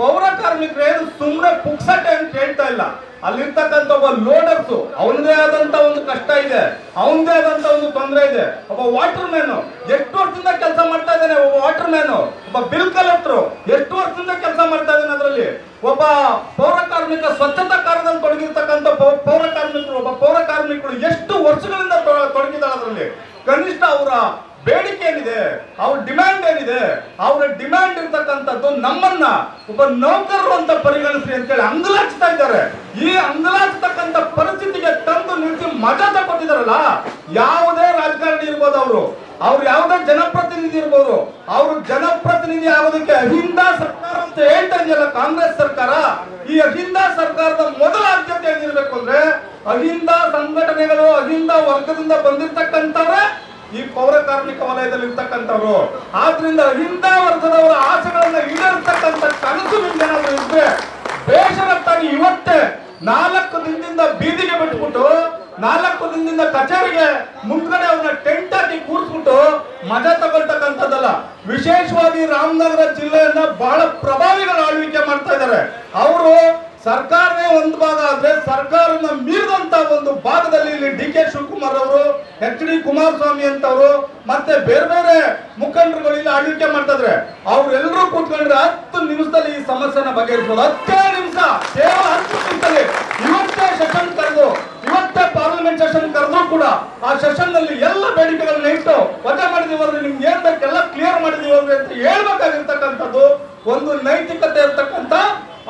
ಪೌರ ಕಾರ್ಮಿಕರು ಏನು ಸುಮ್ಮನೆ ಪುಕ್ಸಟೆ ಅಂತ ಹೇಳ್ತಾ ಇಲ್ಲ. ಅಲ್ಲಿರ್ತಕ್ಕಂಥ ಒಬ್ಬ ಲೋಡರ್ಸ್, ಅವನದೇ ಆದಂತ ಒಂದು ಕಷ್ಟ ಇದೆ, ಅವನದೇ ಆದಂತ ಒಂದು ತೊಂದರೆ ಇದೆ. ಒಬ್ಬ ವಾಟರ್ ಮ್ಯಾನು ಎಷ್ಟು ವರ್ಷದಿಂದ ಕೆಲಸ ಮಾಡ್ತಾ ಇದ್ದಾನೆ ಒಬ್ಬ ವಾಟರ್ ಮ್ಯಾನು ಒಬ್ಬ ಬಿಲ್ ಕಲೆಕ್ಟರ್, ಎಷ್ಟು ವರ್ಷದಿಂದ ಕೆಲಸ ಮಾಡ್ತಾ ಇದ್ದಾನೆ ಅದರಲ್ಲಿ? ಒಬ್ಬ ಪೌರ ಕಾರ್ಮಿಕ ಸ್ವಚ್ಛತಾ ಕಾರ್ಯದಲ್ಲಿ ತೊಡಗಿರ್ತಕ್ಕಂಥ ಪೌರ ಕಾರ್ಮಿಕರು, ಒಬ್ಬ ಪೌರ ಕಾರ್ಮಿಕರು ಎಷ್ಟು ವರ್ಷಗಳಿಂದ ತೊಡ- ತೊಡಗಿದ್ದಾರೆ ಅದರಲ್ಲಿ? ಕನಿಷ್ಠ ಅವರ ಬೇಡಿಕೆ ಏನಿದೆ? ಅವ್ರ ಡಿಮ್ಯಾಂಡ್ ಏನಿದೆ? ಅವರ ಡಿಮ್ಯಾಂಡ್ ಇರ್ತಕ್ಕಂಥದ್ದು ನಮ್ಮನ್ನ ಒಬ್ಬ ನೌಕರರು ಅಂತ ಪರಿಗಣಿಸ್ರಿ ಅಂತೇಳಿ ಅಂಗಲಾಚ್ತಾ ಇದ್ದಾರೆ. ಈ ಅಂಗಲಾಚ್ತಕ್ಕಂಥ ಪರಿಸ್ಥಿತಿಗೆ ತಂದು ನಿಲ್ಲಿಸಿ ಮಜಾ ತಗೊತಿದಾರಲ್ಲ ಯಾವುದೇ ರಾಜಕಾರಣಿ ಇರ್ಬೋದು ಅವರು. ಅವ್ರು ಯಾವುದೇ ಜನಪ್ರತಿನಿಧಿ ಇರ್ಬೋದು. ಅವರು ಜನಪ್ರತಿನಿಧಿ ಆಗೋದಕ್ಕೆ ಅಹಿಂದ ಸರ್ಕಾರ ಅಂತ ಹೇಳ್ತಾ ಇದೆಯಲ್ಲ ಕಾಂಗ್ರೆಸ್ ಸರ್ಕಾರ? ಈ ಅಹಿಂದ ಸರ್ಕಾರದ ಮೊದಲ ಆದ್ಯತೆ ಏನಿರ್ಬೇಕು ಅಂದ್ರೆ ಅಹಿಂದ ಸಂಘಟನೆಗಳು ಅಹಿಂದ ವರ್ಗದಿಂದ ಬಂದಿರ್ತಕ್ಕಂಥವ್ರೆ ಈ ಪೌರ ಕಾರ್ಮಿಕ ವಲಯದಲ್ಲಿ ಇರ್ತಕ್ಕಂಥವ್ರು ಆದ್ರಿಂದ ಇಂಥ ವರ್ಗದವರ ಆಸೆಗಳನ್ನ ಈಡೇರ್ತಕ್ಕಂಥ ಕನಸು ನಿಮ್ಗೇನಾದ್ರೂ ಇದ್ರೆ ಬೇಷರತ್ತಾಗಿ ಇವತ್ತೇ ನಾಲ್ಕು ದಿನದಿಂದ ಬೀದಿಗೆ ಬಿಟ್ಬಿಟ್ಟು, ನಾಲ್ಕು ದಿನದಿಂದ ಕಚೇರಿಗೆ ಮುಂದ್ಗಡೆ ಅವ್ರನ್ನ ಟೆಂಟ್ ಹಾಕಿ ಕೂರಿಸ್ಬಿಟ್ಟು ಮಜಾ ತಗೊಳ್ತಕ್ಕಂಥದ್ದಲ್ಲ. ವಿಶೇಷವಾಗಿ ರಾಮನಗರ ಜಿಲ್ಲೆಯನ್ನ ಬಹಳ ಪ್ರಭಾವಿಗಳ ಆಳ್ವಿಕೆ ಮಾಡ್ತಾ ಇದ್ದಾರೆ. ಅವರು ಸರ್ಕಾರವೇ ಒಂದು ಭಾಗ ಆದ್ರೆ ಸರ್ಕಾರನ ಮೀರಿದಂತ ಭಾಗದಲ್ಲಿ ಇಲ್ಲಿ ಡಿ ಕೆ ಶಿವಕುಮಾರ್ ಅವರು, ಎಚ್ ಡಿ ಕುಮಾರಸ್ವಾಮಿ ಅಂತವರು, ಮತ್ತೆ ಬೇರೆ ಬೇರೆ ಮುಖಂಡರುಗಳು ಇಲ್ಲಿ ಆಳ್ವಿಕೆ ಮಾಡ್ತಾ ಇದ್ರೆ. ಅವ್ರೆಲ್ಲರೂ ಕೂತ್ಕೊಂಡ್ರೆ ಹತ್ತು ನಿಮಿಷದಲ್ಲಿ ಈ ಸಮಸ್ಯೆನ ಬಗೆಹರಿಸಬಹುದು ಹತ್ತೇ ನಿಮಿಷ, ಕೇವಲ ಹತ್ತು ನಿಮಿಷದಲ್ಲಿ. ಇವತ್ತೇ ಸೆಷನ್ ಕರೆದು, ಇವತ್ತೇ ಪಾರ್ಲಿಮೆಂಟ್ ಸೆಷನ್ ಕರೆದು ಕೂಡ ಆ ಸೆಷನ್ನಲ್ಲಿ ಎಲ್ಲ ಬೇಡಿಕೆಗಳನ್ನ ಇಟ್ಟು ವಜಾ ಮಾಡಿದೀವಿ ಅಂದ್ರೆ ನಿಮ್ಗೆ ಏನ್ ಬೇಕೆಲ್ಲ ಕ್ಲಿಯರ್ ಮಾಡಿದೀವಿ ಅಂದ್ರೆ ಅಂತ ಹೇಳ್ಬೇಕಾಗಿರ್ತಕ್ಕಂಥದ್ದು ಒಂದು ನೈತಿಕತೆ ಇರ್ತಕ್ಕಂಥ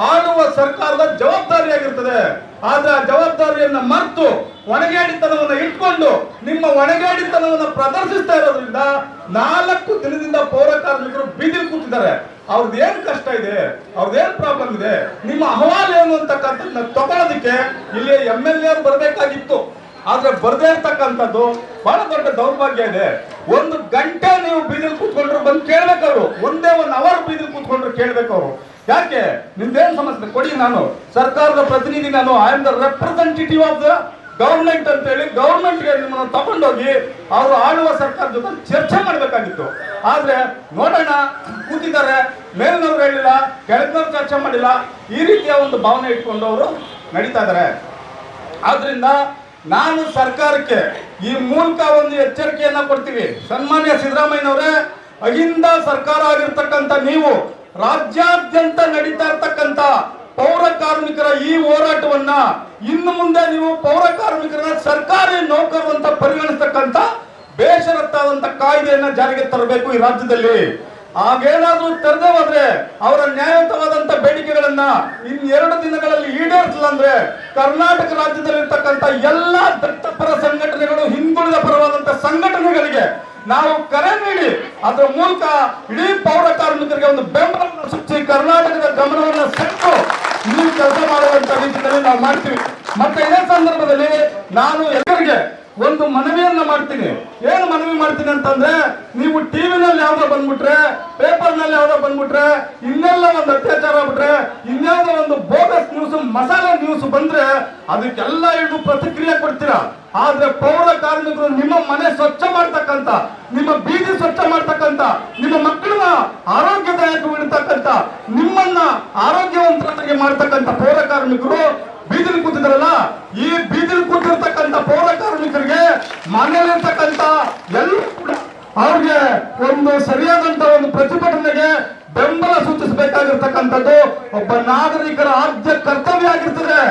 ಆಳುವ ಸರ್ಕಾರದ ಜವಾಬ್ದಾರಿಯಾಗಿರ್ತದೆ. ಆದ್ರೆ ಆ ಜವಾಬ್ದಾರಿಯನ್ನ ಮರೆತು ಒಣಗಾಡಿತನವನ್ನು ಇಟ್ಕೊಂಡು ನಿಮ್ಮ ಒಣಗಾಡಿತನವನ್ನು ಪ್ರದರ್ಶಿಸ್ತಾ ಇರೋದ್ರಿಂದ ನಾಲ್ಕು ದಿನದಿಂದ ಪೌರ ಕಾರ್ಮಿಕರು ಬೀದಿಲಿ ಕೂತಿದ್ದಾರೆ. ಅವ್ರದ್ದು ಏನ್ ಕಷ್ಟ ಇದೆ? ಅವ್ರದ್ದು ಏನ್ ಪ್ರಾಬ್ಲಮ್ ಇದೆ? ನಿಮ್ಮ ಅಹವಾಲು ಏನು ಅಂತಕ್ಕಂಥದ್ದನ್ನ ತಗೊಳ್ಳೋದಕ್ಕೆ ಇಲ್ಲಿ ಎಂ ಎಲ್ ಎ ಬರಬೇಕಾಗಿತ್ತು. ಆದ್ರೆ ಬರದೇ ಇರ್ತಕ್ಕಂಥದ್ದು ಬಹಳ ದೊಡ್ಡ ದೌರ್ಭಾಗ್ಯ ಇದೆ. ಒಂದು ಗಂಟೆ ನೀವು ಬೀದಿಲಿ ಕೂತ್ಕೊಂಡ್ರು ಬಂದು ಕೇಳ್ಬೇಕವ್ರು. ಒಂದೇ ಒಂದು ಅವರ್ ಬೀದಿಲಿ ಕೂತ್ಕೊಂಡ್ರು ಕೇಳ್ಬೇಕವ್ರು. ಯಾಕೆ? ನಿಮ್ದೇನ್ ಸಮಸ್ಯೆ? ಕೊಡಿ ನಾನು. ಸರ್ಕಾರದ ಪ್ರತಿನಿಧಿ ನಾನು. I am the representative of the government ಅಂತ ಹೇಳಿ ಗವರ್ಮೆಂಟ್ಗೆ ನಿಮ್ಮನ್ನು ತಗೊಂಡೋಗಿ ಅವರು ಆಳುವ ಸರ್ಕಾರ ಜೊತೆ ಚರ್ಚೆ ಮಾಡಬೇಕಾಗಿತ್ತು. ಆದ್ರೆ ನೋಡೋಣ, ಕೂತಿದ್ದಾರೆ, ಮೇಲಿನವ್ರು ಹೇಳಿಲ್ಲ, ಕೆಳಗಿನವ್ರು ಚರ್ಚೆ ಮಾಡಿಲ್ಲ, ಈ ರೀತಿಯ ಒಂದು ಭಾವನೆ ಇಟ್ಕೊಂಡು ಅವರು ನಡೀತಾ ಇದ್ದಾರೆ. ಆದ್ರಿಂದ ನಾನು ಸರ್ಕಾರಕ್ಕೆ ಈ ಮೂಲಕ ಒಂದು ಎಚ್ಚರಿಕೆಯನ್ನ ಕೊಡ್ತೀವಿ. ಸನ್ಮಾನ್ಯ ಸಿದ್ದರಾಮಯ್ಯನವರೇ, ಅಹಿಂದ ಸರ್ಕಾರ ಆಗಿರ್ತಕ್ಕಂಥ ನೀವು ರಾಜ್ಯಾದ್ಯಂತ ನಡೀತಾ ಇರ್ತಕ್ಕಂತ ಪೌರ ಕಾರ್ಮಿಕರ ಈ ಹೋರಾಟವನ್ನ ಇನ್ನು ಮುಂದೆ ನೀವು ಪೌರ ಕಾರ್ಮಿಕರನ್ನ ಸರ್ಕಾರಿ ನೌಕರರು ಅಂತ ಪರಿಗಣಿಸ್ತಕ್ಕಂಥ ಬೇಷರತ್ತಾದಂತ ಕಾಯ್ದೆಯನ್ನ ಜಾರಿಗೆ ತರಬೇಕು ಈ ರಾಜ್ಯದಲ್ಲಿ. ಆಗೇನಾದ್ರೂ ತರದೆ ಹೋದ್ರೆ ಅವರ ನ್ಯಾಯಯುತವಾದಂತ ಬೇಡಿಕೆಗಳನ್ನ ಇನ್ ಎರಡು ದಿನಗಳಲ್ಲಿ ಈಡೇರಿಸಲ್ಲ ಅಂದ್ರೆ ಕರ್ನಾಟಕ ರಾಜ್ಯದಲ್ಲಿ ಇರ್ತಕ್ಕಂಥ ಎಲ್ಲಾ ದತ್ತಪರ ಸಂಘಟನೆಗಳು ಹಿಂದುಳಿದ ಪರವಾದಂತ ಸಂಘಟನೆಗಳಿಗೆ ನಾವು ಕರೆ ನೀಡಿ ಅದರ ಮೂಲಕ ಇಡೀ ಪೌರ ಕಾರ್ಮಿಕರಿಗೆ ಒಂದು ಬೆಂಬಲವನ್ನು ಸೃಷ್ಟಿ ಕರ್ನಾಟಕದ ಗಮನವನ್ನು ಸೆಟ್ಟು ನೀವು ಕೆಲಸ ಮಾಡುವಂತ ರೀತಿಯಲ್ಲಿ ನಾವು ಮಾಡ್ತೀವಿ. ಮತ್ತೆ ಇದೇ ಸಂದರ್ಭದಲ್ಲಿ ನಾನು ಎಲ್ಲರಿಗೆ ಒಂದು ಮನವಿಯನ್ನ ಮಾಡ್ತೀನಿ. ಏನು ಮನವಿ ಮಾಡ್ತೀನಿ ಅಂತಂದ್ರೆ, ನೀವು ಟಿವಿನಲ್ಲಿ ಯಾವ್ದೋ ಬಂದ್ಬಿಟ್ರೆ ಪೇಪರ್ನಲ್ಲಿ ಯಾವ್ದೋ ಬಂದ್ಬಿಟ್ರೆ, ಇನ್ನೆಲ್ಲ ಒಂದು ಅತ್ಯಾಚಾರ ಆಗ್ಬಿಟ್ರೆ, ಇನ್ಯಾವುದೋ ಒಂದು ಬೋಗಸ್ ನ್ಯೂಸ್, ಮಸಾಲೆ ನ್ಯೂಸ್ ಬಂದ್ರೆ ಅದಕ್ಕೆಲ್ಲ ಹಿಡಿದು ಪ್ರತಿಕ್ರಿಯೆ ಕೊಡ್ತೀರಾ? ಆದ್ರೆ ಪೌರ ಕಾರ್ಮಿಕರು ನಿಮ್ಮ ಮನೆ ಸ್ವಚ್ಛ ಮಾಡ್ತಕ್ಕಂತ, ನಿಮ್ಮ ಬೀದಿ ಸ್ವಚ್ಛ ಮಾಡ್ತಕ್ಕಂತ, ನಿಮ್ಮ ಮಕ್ಕಳನ್ನ ಆರೋಗ್ಯದಾಯಕ ಇಡ್ತಕ್ಕಂತ ನಿಮ್ಮನ್ನ ಆರೋಗ್ಯವಂತರಾಗಿ ಮಾಡ್ತಕ್ಕಂತ ಪೌರ ಕಾರ್ಮಿಕರು ಬೀದಿಲಿ ಕೂತಿದ್ರಲ್ಲ ಈ ಬೀದಿಲಿ ಕೂತಿರ್ತಕ್ಕಂತ ಪೌರ ಮನೆಯಲ್ಲಿರ್ತಕ್ಕಂಥ ಎಲ್ಲ ಅವ್ರಿಗೆ ಒಂದು ಸರಿಯಾದಂತ ಒಂದು ಪ್ರತಿಭಟನೆಗೆ ಬೆಂಬಲ ಸೂಚಿಸಬೇಕಾಗಿರ್ತಕ್ಕಂಥದ್ದು ಒಬ್ಬ ನಾಗರಿಕರ ಆದ್ಯ ಕರ್ತವ್ಯ ಆಗಿರ್ತದೆ.